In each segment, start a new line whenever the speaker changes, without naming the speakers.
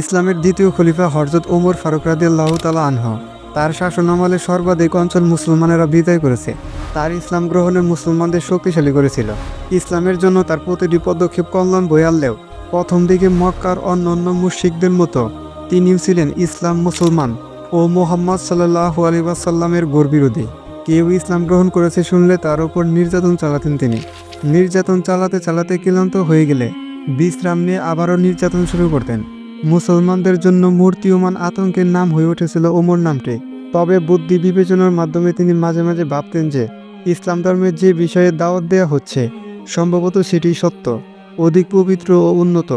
ইসলামের দ্বিতীয় খলিফা হরজত ওমর ফারুক রাদিয়াল্লাহ তালা আনহ। তার শাসনামলে সর্বাধিক অঞ্চল মুসলমানেরা বিদায় করেছে। তার ইসলাম গ্রহণে মুসলমানদের শক্তিশালী করেছিল। ইসলামের জন্য তার প্রতিটি পদক্ষেপ কল্যাণ বয়ে আনলেও প্রথম দিকে মক্কার অন্য অন্য মুশিকদের মতো তিনিও ছিলেন ইসলাম মুসলমান ও মোহাম্মদ সাল্লাহ আলিবাসাল্লামের গোর বিরোধী। কেউ ইসলাম গ্রহণ করেছে শুনলে তার উপর নির্যাতন চালাতেন তিনি। নির্যাতন চালাতে চালাতে ক্লান্ত হয়ে গেলে বিশ্রাম নিয়ে আবারও নির্যাতন শুরু করতেন। মুসলমানদের জন্য মূর্তিয়মান আতঙ্কের নাম হয়ে উঠেছিল ওমর নামটি। তবে বুদ্ধি বিবেচনার মাধ্যমে তিনি মাঝে মাঝে ভাবতেন যে, ইসলাম ধর্মের যে বিষয়ে দাওয়াত দেওয়া হচ্ছে, সম্ভবত সেটি সত্য, অধিক পবিত্র ও উন্নত।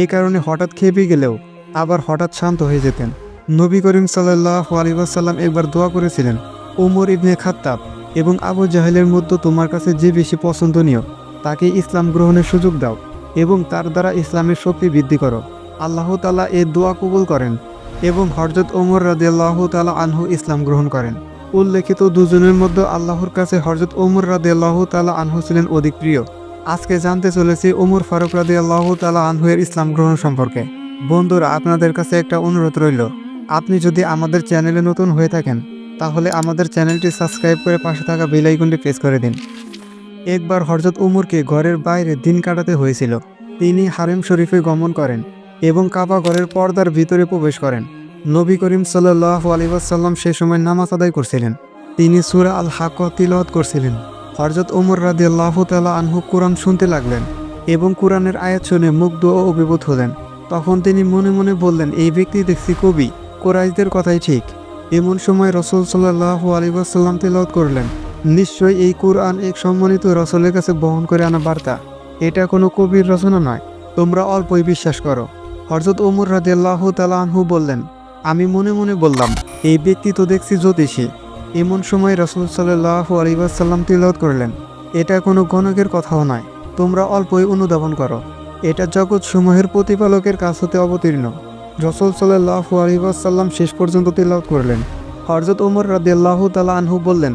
এই কারণে হঠাৎ খেপে গেলেও আবার হঠাৎ শান্ত হয়ে যেতেন। নবী করিম সাল্লাহ আলিবাসাল্লাম একবার দোয়া করেছিলেন, ওমর ইবনে খাত্তাব এবং আবু জাহেলের মধ্যে তোমার কাছে যে বেশি পছন্দনীয়, তাকে ইসলাম গ্রহণের সুযোগ দাও এবং তার দ্বারা ইসলামের শক্তি বৃদ্ধি করো। আল্লাহ তালা এ দোয়া কবুল করেন এবং হরজত ওমর রাদিয়াল্লাহ তালা আনহু ইসলাম গ্রহণ করেন। উল্লেখিত দুজনের মধ্যে আল্লাহর কাছে হরজত ওমর রাদিয়াল্লাহ তালা আনহু ছিলেন অধিক প্রিয়। আজকে জানতে চলেছি ওমর ফারুক রাদিয়াল্লাহ তালা আনহুয়ের ইসলাম গ্রহণ সম্পর্কে। বন্ধুরা, আপনাদের কাছে একটা অনুরোধ রইল। আপনি যদি আমাদের চ্যানেলে নতুন হয়ে থাকেন, তাহলে আমাদের চ্যানেলটি সাবস্ক্রাইব করে পাশে থাকা বেল আইকনটি প্রেস করে দিন। একবার হরজত উমরকে ঘরের বাইরে দিন কাটাতে হয়েছিল। তিনি হারেম শরীফে গমন করেন। এবং কাবা ঘরের পর্দার ভিতরে প্রবেশ করেন। নবী করিম সাল্লাহ আলিবাসাল্লাম সে সময় নামাজ আদায় করছিলেন। তিনি সুরা আল হাক তিলওয়াত করছিলেন। হরজত উমর রাদি আল্লাহ তালা আনহু কোরআন শুনতে লাগলেন এবং কোরআনের আয়াত শুনে মুগ্ধ ও অভিভূত হলেন। তখন তিনি মনে মনে বললেন, এই ব্যক্তি দেখছি কবি, কোরাইশদের কথাই ঠিক। এমন সময় রসুল সাল্লাহ আলিবাসাল্লাম তেলাওত করলেন, নিশ্চয়ই এই কোরআন এক সম্মানিত রসলের কাছে বহন করে আনা বার্তা। এটা কোনো কবির রচনা নয়। তোমরা অল্পই বিশ্বাস করো। হরজত ওমর রাদিয়াল্লাহ তালা আনহু বললেন, আমি মনে মনে বললাম, এই ব্যক্তি তো দেখছি জ্যোতিষী। এমন সময় রসুল সাল্লাহ আলিবাসাল্লাম তিলাওত করলেন, এটা কোনো গণকের কথাও নয়, তোমরা অল্পই অনুধাবন করো। এটা জগৎ সমূহের প্রতিপালকের কাছ হতে অবতীর্ণ। রসুল সাল্লাহ আলিবাসাল্লাম শেষ পর্যন্ত তিলাওত করলেন। হরজত ওমর রাদিয়াল্লাহ তালা আনহু বললেন,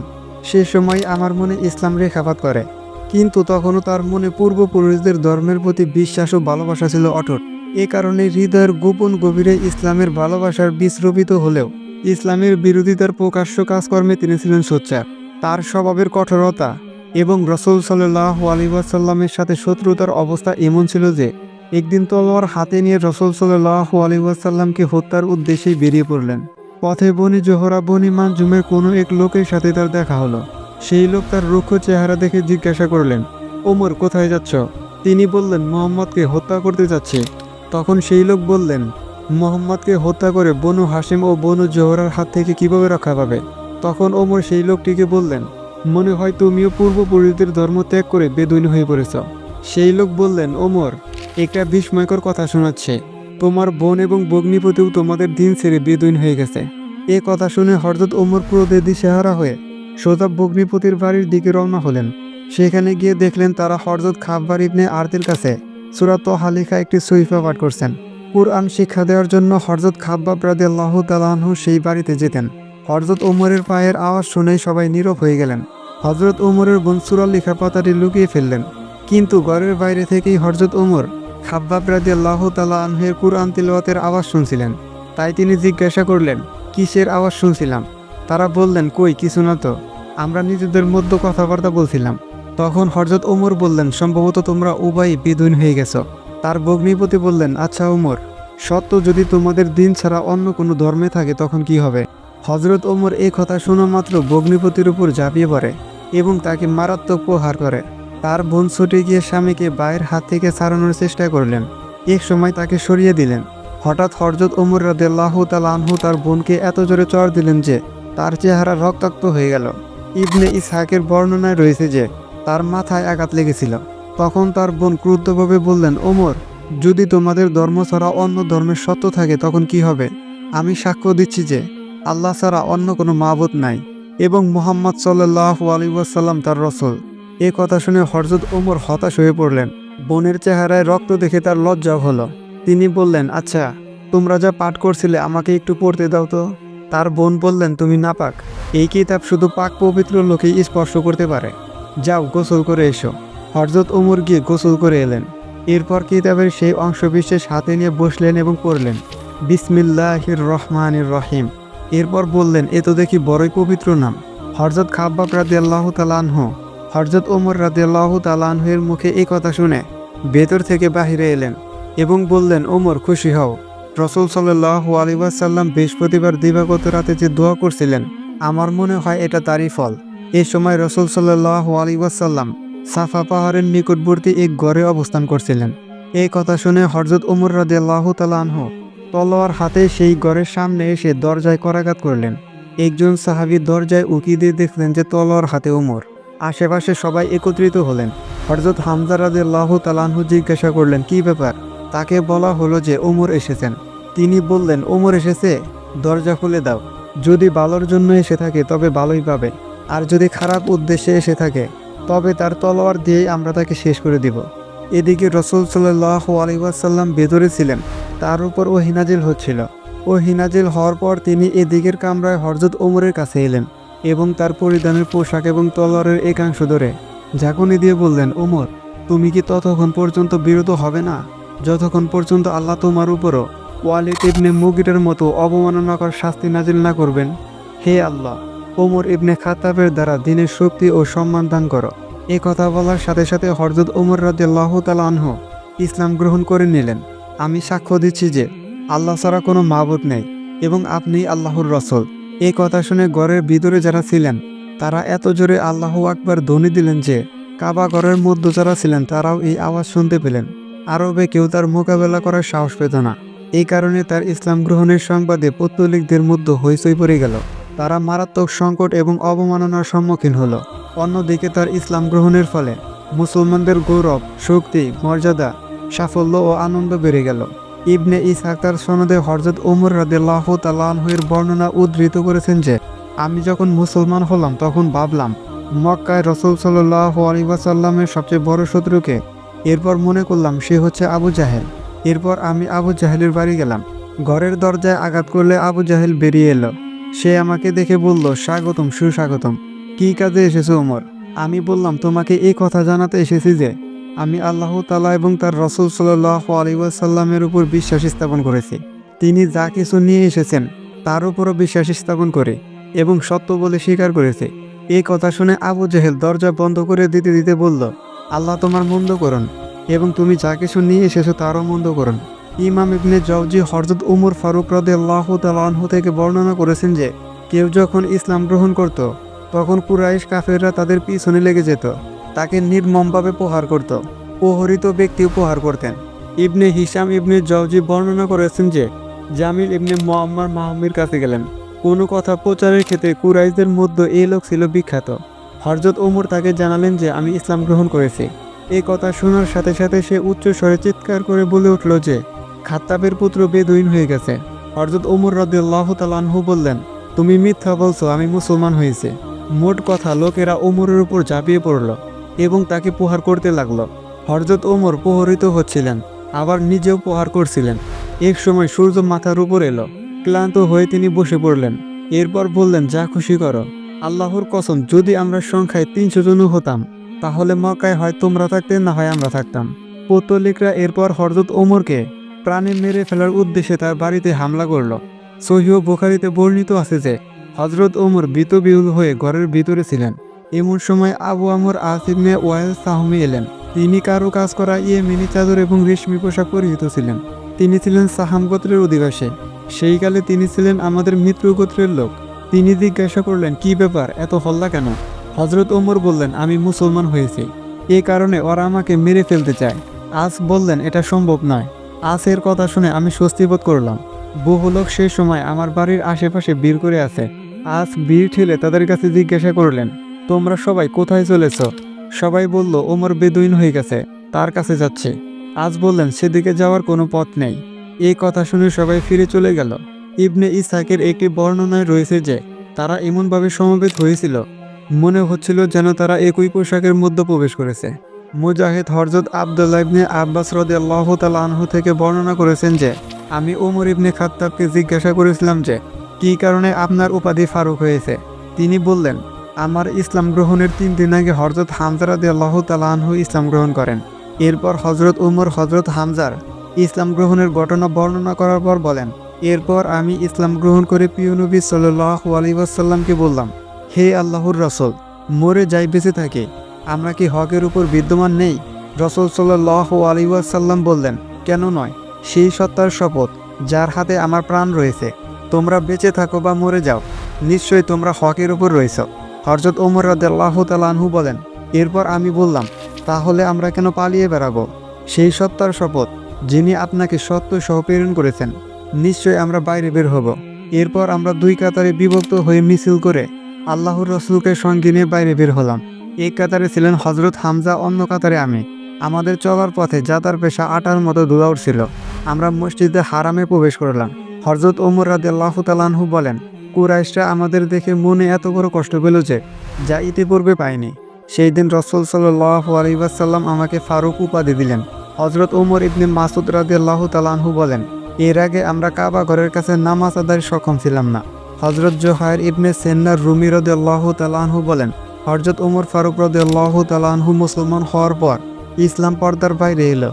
সে সময় আমার মনে ইসলাম রেখাপাত করে। কিন্তু তখনও তার মনে পূর্বপুরুষদের ধর্মের প্রতি বিশ্বাস ও ভালোবাসা ছিল অটুট। এ কারণে হৃদয়ের গোপন গভীরে ইসলামের ভালোবাসার বীজ হলেও ইসলামের বিরোধিতার প্রকাশ্য কাজকর্মে তিনি ছিলেন সোচ্চার। তার স্বভাবের কঠোরতা এবং রসুল সাল্লাহ আলিবাসাল্লামের সাথে শত্রুতার অবস্থা এমন ছিল যে, একদিন তলোয়ার হাতে নিয়ে রসুল সাল্লাহ আলিবাসাল্লামকে হত্যার উদ্দেশ্যেই বেরিয়ে পড়লেন। পথে বনি জোহরা, বনি মানজুমের কোনো এক লোকের সাথে তার দেখা হলো। সেই লোক তার রুক্ষ চেহারা দেখে জিজ্ঞাসা করলেন, ওমর, কোথায় যাচ্ছ? তিনি বললেন, মোহাম্মদকে হত্যা করতে যাচ্ছে। তখন সেই লোক বললেন, মোহাম্মদকে হত্যা করে বনু হাসিম ও বনু জোহরার হাত থেকে কীভাবে রক্ষা পাবে? তখন ওমর সেই লোকটিকে বললেন, মনে হয় তুমিও পূর্বপুরুষদের ধর্ম ত্যাগ করে বেদুইন হয়ে পড়েছ। সেই লোক বললেন, ওমর, একটা বিস্ময়কর কথা শোনাচ্ছে। তোমার বোন এবং বগ্নিপতিও তোমাদের দিন ছেড়ে বেদুইন হয়ে গেছে। এ কথা শুনে হরজত ওমর ক্রোধে দিশেহারা হয়ে সোজা বগ্নিপতির বাড়ির দিকে রওনা হলেন। সেখানে গিয়ে দেখলেন তারা হরজত খাব্বার ইবনে আরতির কাছে সুরাত হালিখা একটি সহিফা পাঠ করছেন। কুরআন শিক্ষা দেওয়ার জন্য হরজত খাব্বাব আল্লাহ তালাহু সেই বাড়িতে যেতেন। হরজত ওমরের পায়ের আওয়াজ শুনেই সবাই নীরব হয়ে গেলেন। হজরত ওমরের বোন সুরাল লেখা পাতাটি লুকিয়ে ফেললেন। কিন্তু ঘরের বাইরে থেকেই হরজত ওমর খাব্বাব রাদি আল্লাহ তালা আনহের কুরআন তিলওয়াতের আওয়াজ শুনছিলেন। তাই তিনি জিজ্ঞাসা করলেন, কিসের আওয়াজ শুনছিলাম? তারা বললেন, কই, কিছু না তো। আমরা নিজেদের মধ্যে কথাবার্তা বলছিলাম। তখন হরজত ওমর বললেন, সম্ভবত তোমরা উভয়ই বেদুইন হয়ে গেছ। তার ভগ্নিপতি বললেন আচ্ছা ওমর, সত্য যদি তোমাদের দিন ছাড়া অন্য কোনো ধর্মে থাকে, তখন কি হবে? হজরত ওমর এই কথা শোনা মাত্র ভগ্নিপতির উপর ঝাঁপিয়ে পড়ে এবং তাকে মারাত্মক প্রহার করে। তার বোন ছুটে গিয়ে স্বামীকে বায়ের হাত থেকে ছাড়ানোর চেষ্টা করলেন। এক সময় তাকে সরিয়ে দিলেন। হঠাৎ হরজত ওমর রাদেল্লাহ তালানহু তার বোনকে এত জোরে চড় দিলেন যে, তার চেহারা রক্তাক্ত হয়ে গেল। ইবনে ইসহাকের বর্ণনায় রয়েছে যে তার মাথায় আঘাত লেগেছিল। তখন তার বোন ক্রুদ্ধভাবে বললেন, ওমর, যদি তোমাদের ধর্ম ছাড়া অন্য ধর্মের সত্য থাকে, তখন কি হবে? আমি সাক্ষ্য দিচ্ছি যে, আল্লাহ ছাড়া অন্য কোনো মাবুদ নাই এবং মোহাম্মদ সাল্লাহ আলিবাসাল্লাম তার রসল। এ কথা শুনে হরজত ওমর হতাশ হয়ে পড়লেন। বোনের চেহারায় রক্ত দেখে তার লজ্জা হলো। তিনি বললেন আচ্ছা তোমরা যা পাঠ করছিলে আমাকে একটু পড়তে দাও তো। তার বোন বললেন, তুমি নাপাক। এই কিতাব শুধু পাক পবিত্র লোকেই স্পর্শ করতে পারে। যাও গোসল করে এসো। হরজত ওমর গিয়ে গোসল করে এলেন। এরপর কিতাবের সেই অংশ বিশেষ হাতে নিয়ে বসলেন এবং পড়লেন, বিসমিল্লাহির রহমানির রহিম। এরপর বললেন, এ তো দেখি বড়ই পবিত্র নাম। হরজত খাব্বাব রাদি আল্লাহ তালানহ হরজত ওমর রাদি আল্লাহ তালানহের মুখে এই কথা শুনে ভেতর থেকে বাহিরে এলেন এবং বললেন, ওমর, খুশি হও। রসুল সাল্লাহ আলিবাসাল্লাম বৃহস্পতিবার দিবাগত রাতে যে দোয়া করছিলেন, আমার মনে হয় এটা তারই ফল। এ সময় রসুল সাল্লাহ আলিবাসাল্লাম সাফা পাহাড়ের নিকটবর্তী এক গড়ে অবস্থান করছিলেন। এই কথা শুনে হরজত ওমর রাদি আল্লাহ তালানহ তলোয়ার হাতে সেই ঘরের সামনে এসে দরজায় করাঘাত করলেন। একজন সাহাবি দরজায় উকি দিয়ে দেখলেন যে তলোয়ার হাতে ওমর। আশেপাশে সবাই একত্রিত হলেন। হরজত হামজা রাদিয়াল্লাহ তালানহু জিজ্ঞাসা করলেন, কি ব্যাপার? তাকে বলা হলো যে ওমর এসেছেন। তিনি বললেন, ওমর এসেছে, দরজা খুলে দাও। যদি বালোর জন্য এসে থাকে, তবে ভালোই পাবে আর যদি খারাপ উদ্দেশ্যে এসে থাকে, তবে তার তলোয়ার দিয়েই আমরা তাকে শেষ করে দিব। এদিকে রসুল সাল্লাহ আলিবাসাল্লাম ভেতরে ছিলেন, তার উপর ও হিনাজিল হচ্ছিল। ও হিনাজিল হওয়ার পর তিনি এদিকের কামরায় হরজত ওমরের কাছে এলেন এবং তার পরিধানের পোশাক এবং তলোয়ারের একাংশ ধরে। ঝাঁকুনি দিয়ে বললেন, ওমর, তুমি কি ততক্ষণ পর্যন্ত বিরত হবে না? যতক্ষণ পর্যন্ত আল্লাহ তোমার উপরও ওয়ালিদ ইবনে মুগিরের মতো অবমাননাকর শাস্তি নাজিল না করবেন, হে আল্লাহ। ওমর ইবনে খাতাবের দ্বারা দিনের শক্তি ও সম্মান দান করো। এ কথা বলার সাথে সাথে হরজত ওমর রাদিয়াল্লাহু তাআলা আনহু ইসলাম গ্রহণ করে নিলেন। আমি সাক্ষ্য দিচ্ছি যে আল্লাহ ছাড়া কোনো মাবুদ নেই এবং আপনি আল্লাহর রসল। এই কথা শুনে ঘরের ভিতরে যারা ছিলেন, তারা এত জোরে আল্লাহ আকবার ধ্বনি দিলেন যে কাবা ঘরের মধ্য যারা ছিলেন, তারাও এই আওয়াজ শুনতে পেলেন। আরবে কেউ তার মোকাবেলা করার সাহস পেত না। এই কারণে তার ইসলাম গ্রহণের সংবাদে পত্তলিকদের মধ্যে হইচই পড়ে গেল। তারা মারাত্মক সংকট এবং অবমাননার সম্মুখীন হলো। অন্যদিকে তার ইসলাম গ্রহণের ফলে মুসলমানদের গৌরব, শক্তি, মর্যাদা, সাফল্য ও আনন্দ বেড়ে গেল। ইবনে ইসহাক তার সনদে হরজত ওমর রাদিল্লাহ তালাহের বর্ণনা উদ্ধৃত করেছেন যে, আমি যখন মুসলমান হলাম, তখন ভাবলাম, মক্কায় রসুল সাল্লাহ আলিবাসাল্লামের সবচেয়ে বড় শত্রুকে। এরপর মনে করলাম, সে হচ্ছে আবু জাহেল। এরপর আমি আবু জাহেলের বাড়ি গেলাম। ঘরের দরজায় আঘাত করলে আবু জাহেল বেরিয়ে এলো। সে আমাকে দেখে বলল, স্বাগতম, সুস্বাগতম। কি কাজে এসেছ ওমর আমি বললাম, তোমাকে এই কথা জানাতে এসেছি যে, আমি আল্লাহ তালা এবং তার রসুল সাল্লাহ আলিউসাল্লামের উপর বিশ্বাস স্থাপন করেছি। তিনি যা কিছু নিয়ে এসেছেন, তার উপরও বিশ্বাস স্থাপন করে এবং সত্য বলে স্বীকার করেছে। এই কথা শুনে আবু জেহেল দরজা বন্ধ করে দিতে দিতে বলল, আল্লাহ তোমার মন্দ করুন এবং তুমি যা কিছু নিয়ে এসেছ তারও মন্দ করুন। ইমাম ইবনে জওজি হরজত উমর ফারুক রদে আল্লাহ তালাহু থেকে বর্ণনা করেছেন যে, কেউ যখন ইসলাম গ্রহণ করত, তখন কুরাইশ কাফেররা তাদের পিছনে লেগে যেত, তাকে নির্মমভাবে প্রহার করত, প্রহরিত ব্যক্তি উপহার করতেন। ইবনে হিসাম ইবনে জওজি বর্ণনা করেছেন যে, জামিল ইবনে মোহাম্মদ মাহমির কাছে গেলেন। কোনো কথা প্রচারের ক্ষেত্রে কুরাইশদের মধ্যে এই লোক ছিল বিখ্যাত। হরজত ওমর তাকে জানালেন যে, আমি ইসলাম গ্রহণ করেছি। এই কথা শোনার সাথে সাথে সে উচ্চ স্বরে চিৎকার করে বলে উঠল যে খাত্তাবের পুত্র বেদুইন হয়ে গেছে। হরজত ওমর রদিয়াল্লাহ তালানহু বললেন, তুমি মিথ্যা বলছো, আমি মুসলমান হয়েছে। মোট কথা, লোকেরা ওমরের উপর ঝাঁপিয়ে পড়ল এবং তাকে প্রহার করতে লাগল। হরজত ওমর প্রহরিত হচ্ছিলেন, আবার নিজেও প্রহার করছিলেন। এক সময় সূর্য মাথার উপর এলো, ক্লান্ত হয়ে তিনি বসে পড়লেন। এরপর বললেন, যা খুশি করো। আল্লাহর কসম, যদি আমরা সংখ্যায় তিনশো জনও হতাম, তাহলে মক্কায় হয় তোমরা থাকতে, না হয় আমরা থাকতাম। পৌতলিকরা এরপর হরজত ওমরকে প্রাণে মেরে ফেলার উদ্দেশ্যে তার বাড়িতে হামলা করল। সহিহ বোখারিতে বর্ণিত আছে যে হজরত ওমর বিতবিহুল হয়ে ঘরের ভিতরে ছিলেন। এমন সময় আবু আমর আসিবনে ওয়াইল সাহমি এলেন। তিনি কারও কাজ করা ইয়ে মিনি চাদর এবং রেশমি পোশাক পরিহিত ছিলেন। তিনি ছিলেন সাহাম গোত্রের অধিবাসী। সেই কালে তিনি ছিলেন আমাদের মিত্র গোত্রের লোক। তিনি জিজ্ঞাসা করলেন, কি ব্যাপার? এত হল্লা কেন? হজরত ওমর বললেন, আমি মুসলমান হয়েছি। এ কারণে ওরা আমাকে মেরে ফেলতে চায়। আজ বললেন, এটা সম্ভব নয়। আজ এর কথা শুনে আমি স্বস্তি বোধ করলাম। বহু লোক সেই সময় আমার বাড়ির আশেপাশে বীর করে আছে। আজ বীর ঠেলে তাদের কাছে জিজ্ঞাসা করলেন, তোমরা সবাই কোথায় চলেছ? সবাই বলল, ওমর বেদুইন হয়ে গেছে, তার কাছে যাচ্ছে। আজ বললেন, সেদিকে যাওয়ার কোনো পথ নেই। এই কথা শুনে সবাই ফিরে চলে গেল। ইবনে ইসাকের একটি বর্ণনায় রয়েছে যে, তারা এমনভাবে সমবেত হয়েছিল। মনে হচ্ছিল যেন তারা একই পোশাকের মধ্যে প্রবেশ করেছে। মুজাহিদ হরজত আবদুল্লাহ ইবনে আব্বাস রদে আল্লাহ আনহু থেকে বর্ণনা করেছেন যে, আমি ওমর ইবনে খাত্তাবকে জিজ্ঞাসা করেছিলাম যে, কি কারণে আপনার উপাধি ফারুক হয়েছে? তিনি বললেন, আমার ইসলাম গ্রহণের তিন দিন আগে হজরত হামজারাদি আল্লাহ তালাহু ইসলাম গ্রহণ করেন। এরপর হজরত উমর হজরত হামজার ইসলাম গ্রহণের ঘটনা বর্ণনা করার পর বলেন, এরপর আমি ইসলাম গ্রহণ করে প্রিয় নবী সাল্লাহ আলিবাসাল্লামকে বললাম, হে আল্লাহর রসল, মরে যাই, বেঁচে থাকে। আমরা কি হকের উপর বিদ্যমান নেই? রসল সাল্লাহ আলিবাসাল্লাম বললেন, কেন নয়? সেই সত্তার শপথ, যার হাতে আমার প্রাণ রয়েছে। তোমরা বেঁচে থাকো বা মরে যাও, নিশ্চয়ই তোমরা হকের উপর রয়েছ। হরজত ওমর তালানহু বলেন, এরপর আমি বললাম, তাহলে আমরা কেন পালিয়ে বেড়াবো? সেই সত্তার শপথ, যিনি আপনাকে সত্য সহ প্রেরণ করেছেন নিশ্চয় আমরা বাইরে বের হব। এরপর আমরা দুই কাতারে বিভক্ত হয়ে মিছিল করে আল্লাহর রসুলকে সঙ্গে নিয়ে বাইরে বের হলাম। এক কাতারে ছিলেন হজরত হামজা, অন্য কাতারে আমি। আমাদের চলার পথে যাতার পেশা আটার মতো ধুলা উঠছিল। আমরা মসজিদে হারামে প্রবেশ করলাম। হজরত ওমর রাদে আল্লাহ তালানহু বলেন, কুরাইশরা আমাদের দেখে মনে এত বড় কষ্ট পেল যে, যা ইতিপূর্বে পাইনি। সেই দিন রসুল সাল্লাহ আলহিবাসাল্লাম আমাকে ফারুক উপাধি দিলেন। হজরত ওমর ইবনে মাসুদ রাদে আল্লাহ তালানহু বলেন, এর আগে আমরা কাবা ঘরের কাছে নামাজ আদায় সক্ষম ছিলাম না। হজরত জোহায়ের ইবনে সেন্নার রুমি রদে আল্লাহ তালানহু বলেন হজরত ওমর ফারুক রদে আল্লাহ তালানহু মুসলমান হওয়ার পর ইসলাম পর্দার বাইরে এলো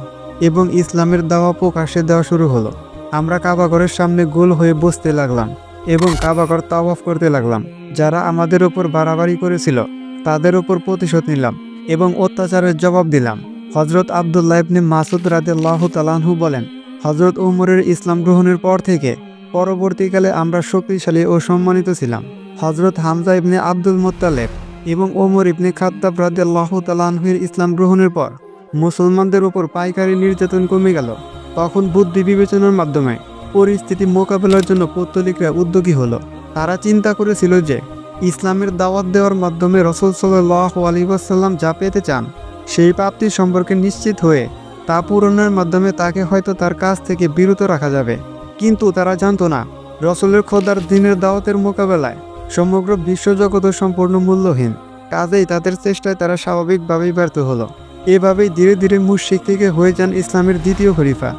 এবং ইসলামের দাওয়া প্রকাশে দেওয়া শুরু হলো। আমরা কাবাঘরের সামনে গোল হয়ে বসতে লাগলাম এবং কাবাঘর তাওয়াফ করতে লাগলাম। যারা আমাদের ওপর বাড়াবাড়ি করেছিল, তাদের ওপর প্রতিশোধ নিলাম এবং অত্যাচারের জবাব দিলাম। হজরত আবদুল্লাহ ইবনে মাসুদ রাদেল্লাহ তালানহু বলেন হজরত উমরের ইসলাম গ্রহণের পর থেকে পরবর্তীকালে আমরা শক্তিশালী ও সম্মানিত ছিলাম। হজরত হামজা ইবনে আব্দুল মোত্তালেব এবং ওমর ইবনে খাত্তাব রাদেল্লাহ তালানহুর ইসলাম গ্রহণের পর মুসলমানদের উপর পাইকারি নির্যাতন কমে গেল। তখন বুদ্ধি বিবেচনার মাধ্যমে পরিস্থিতি মোকাবেলার জন্য পত্তলিকরা উদ্যোগী হলো। তারা চিন্তা করেছিল যে, ইসলামের দাওয়াত দেওয়ার মাধ্যমে রসুল সাল্লাহ আলিবাসাল্লাম যা পেতে চান, সেই প্রাপ্তি সম্পর্কে নিশ্চিত হয়ে তা পূরণের মাধ্যমে তাকে হয়তো তার কাছ থেকে বিরত রাখা যাবে। কিন্তু তারা জানতো না, রসুলের খোদার দিনের দাওয়াতের মোকাবেলায় সমগ্র বিশ্বজগৎ সম্পূর্ণ মূল্যহীন। কাজেই তাদের চেষ্টায় তারা স্বাভাবিকভাবেই ব্যর্থ হলো। এভাবেই ধীরে ধীরে মুশিক থেকে হয়ে যান ইসলামের দ্বিতীয় খলিফা,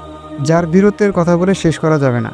যার বীরত্বের কথা বলে শেষ করা যাবে না।